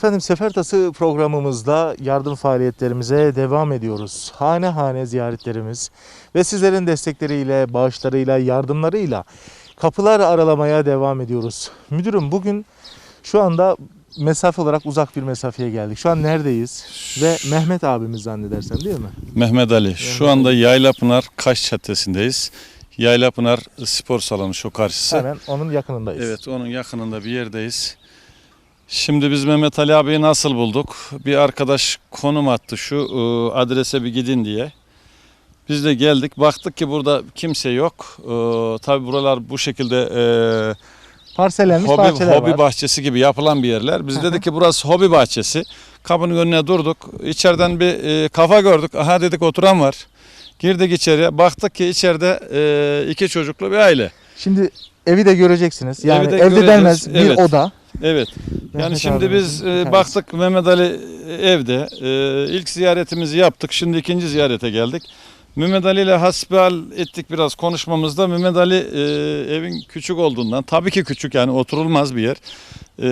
Efendim Sefer Tası programımızda yardım faaliyetlerimize devam ediyoruz. Hane hane ziyaretlerimiz ve sizlerin destekleriyle, bağışlarıyla, yardımlarıyla kapılar aralamaya devam ediyoruz. Müdürüm bugün şu anda mesafe olarak uzak bir mesafeye geldik. Şu an neredeyiz? Ve Mehmet abimiz zannedersem değil mi? Mehmet Ali. Şu anda Yaylapınar Kaş Çattesi'ndeyiz. Yaylapınar spor salonu şu karşısı. Hemen onun yakınındayız. Evet onun yakınında bir yerdeyiz. Şimdi biz Mehmet Ali abiyi nasıl bulduk? Bir arkadaş konum attı şu e, adrese bir gidin diye. Biz de geldik baktık ki burada kimse yok. E, tabii buralar bu şekilde e, Parsellenmiş hobi, bahçeler hobi var. bahçesi gibi yapılan bir yerler. Biz dedik ki burası hobi bahçesi. Kapının önüne durduk. İçeriden bir e, kafa gördük. Aha dedik oturan var. Girdik içeriye. Baktık ki içeride e, iki çocuklu bir aile. Şimdi evi de göreceksiniz. Yani Evi de evde göreceğiz, denmez bir evet. oda. Evet. Yani Mehmet şimdi biz e, baktık Mehmet Ali evde. E, ilk ziyaretimizi yaptık. Şimdi ikinci ziyarete geldik. Mehmet Ali ile hasbihal ettik biraz konuşmamızda. Mehmet Ali e, evin küçük olduğundan, tabii ki küçük yani oturulmaz bir yer. E,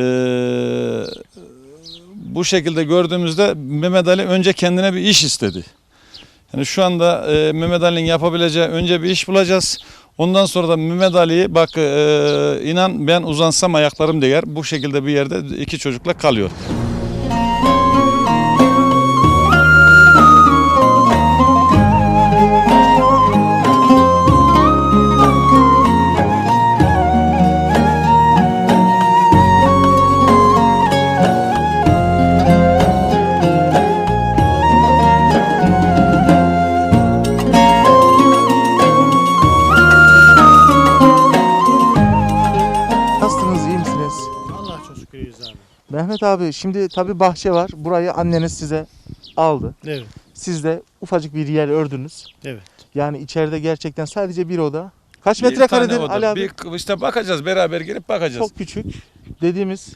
bu şekilde gördüğümüzde Mehmet Ali önce kendine bir iş istedi. Yani şu anda e, Mehmet Ali'nin yapabileceği önce bir iş bulacağız. Ondan sonra da Mehmet Ali'yi bak e, inan ben uzansam ayaklarım değer. Bu şekilde bir yerde iki çocukla kalıyor. Mehmet abi şimdi tabi bahçe var. Burayı anneniz size aldı. Evet, Siz de ufacık bir yer ördünüz. evet. Yani içeride gerçekten sadece bir oda. Kaç Bir metrekaredir tane Ali abi? Bir, işte bakacağız beraber girip bakacağız. Çok küçük. Dediğimiz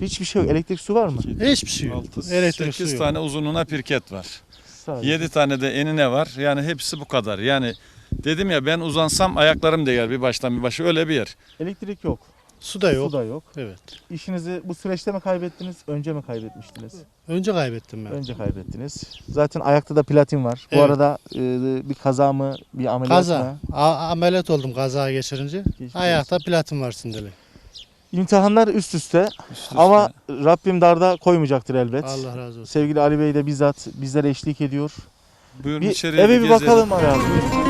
hiçbir şey yok. Elektrik su var mı? Hiçbir şey yok. 6, Elektrik 8 su yok. tane uzunluğuna pirket var. Sadece. 7 tane de enine var. Yani hepsi bu kadar. Yani dedim ya ben uzansam ayaklarım değer bir baştan bir başa öyle bir yer. Elektrik yok. Su da yok. Su da yok. Evet. İşinizi bu süreçte mi kaybettiniz? Önce mi kaybetmiştiniz? Önce kaybettim ben. Önce kaybettiniz. Zaten ayakta da platin var. Bu Evet. arada e, bir kaza mı, bir ameliyat Kaza. mı? A- ameliyat oldum kaza geçirince. Geçmiş Ayakta platin var sindeli. İmtihanlar üst üste Üst üste. ama Rabbim darda koymayacaktır elbet. Allah razı olsun. Sevgili Ali Bey de bizzat bizlere eşlik ediyor. Buyurun Bir içeriye eve bir gezelim. bakalım abi.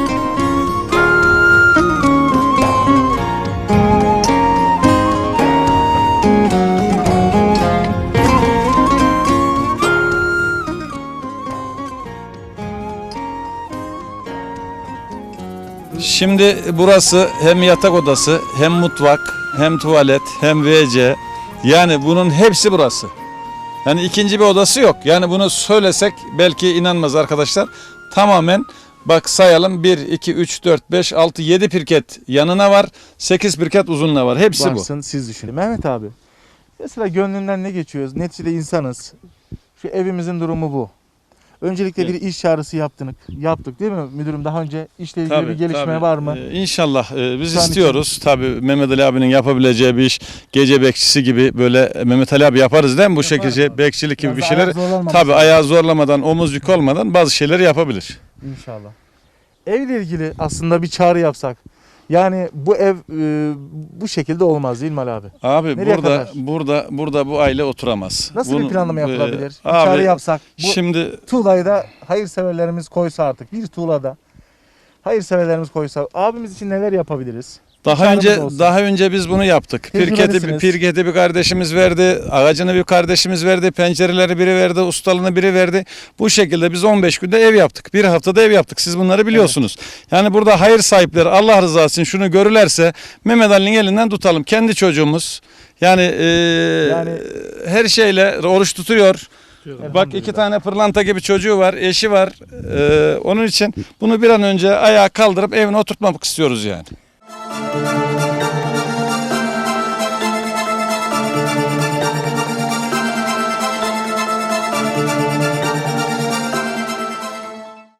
Şimdi burası hem yatak odası, hem mutfak, hem tuvalet, hem WC. Yani bunun hepsi burası. Yani ikinci bir odası yok. Yani bunu söylesek belki inanmaz arkadaşlar. Tamamen bak sayalım 1, 2, 3, 4, 5, 6, 7 pirket yanına var. 8 pirket uzunluğuna var. Hepsi. Varsın siz düşünün. Mehmet abi. Mesela gönlünden ne geçiyoruz? Neticede insanız. Şu evimizin durumu bu. Öncelikle bir iş çağrısı yaptık. Yaptık değil mi müdürüm? Daha önce işle ilgili bir gelişme tabii. var mı? Ee, inşallah e, biz Şu istiyoruz. Tabii Mehmet Ali abinin yapabileceği bir iş gece bekçisi gibi böyle Mehmet Ali abi yaparız değil mi bu Yaparız şekilde bekçilik gibi Biraz bir şeyler. Tabii ayağı zorlamadan, omuz yük olmadan bazı şeyleri yapabilir. İnşallah. Evle ilgili aslında bir çağrı yapsak. Yani bu ev e, bu şekilde olmaz değil mi Ali abi? Abi Nereye burada kadar? burada burada bu aile oturamaz. Nasıl Bunu, bir planlama e, yapılabilir? bir abi çağrı yapsak. Bu şimdi tuğlayı da hayırseverlerimiz koysa artık. Bir tuğlada hayırseverlerimiz koysa. Abimiz için neler yapabiliriz? Daha önce olsun. daha önce biz bunu yaptık. Pirketi pirketi bir kardeşimiz verdi, ağacını bir kardeşimiz verdi, pencereleri biri verdi, ustalığını biri verdi. Bu şekilde biz 15 günde ev yaptık. Bir haftada ev yaptık. Siz bunları biliyorsunuz. Yani burada hayır sahipleri Allah rızası için şunu görürlerse Mehmet Ali'nin elinden tutalım. Kendi çocuğumuz. Yani, e, Yani- her şeyle oruç tutuyor. Bak iki tane pırlanta gibi çocuğu var, eşi var. Ee, onun için bunu bir an önce ayağa kaldırıp evine oturtmak istiyoruz yani. Thank you.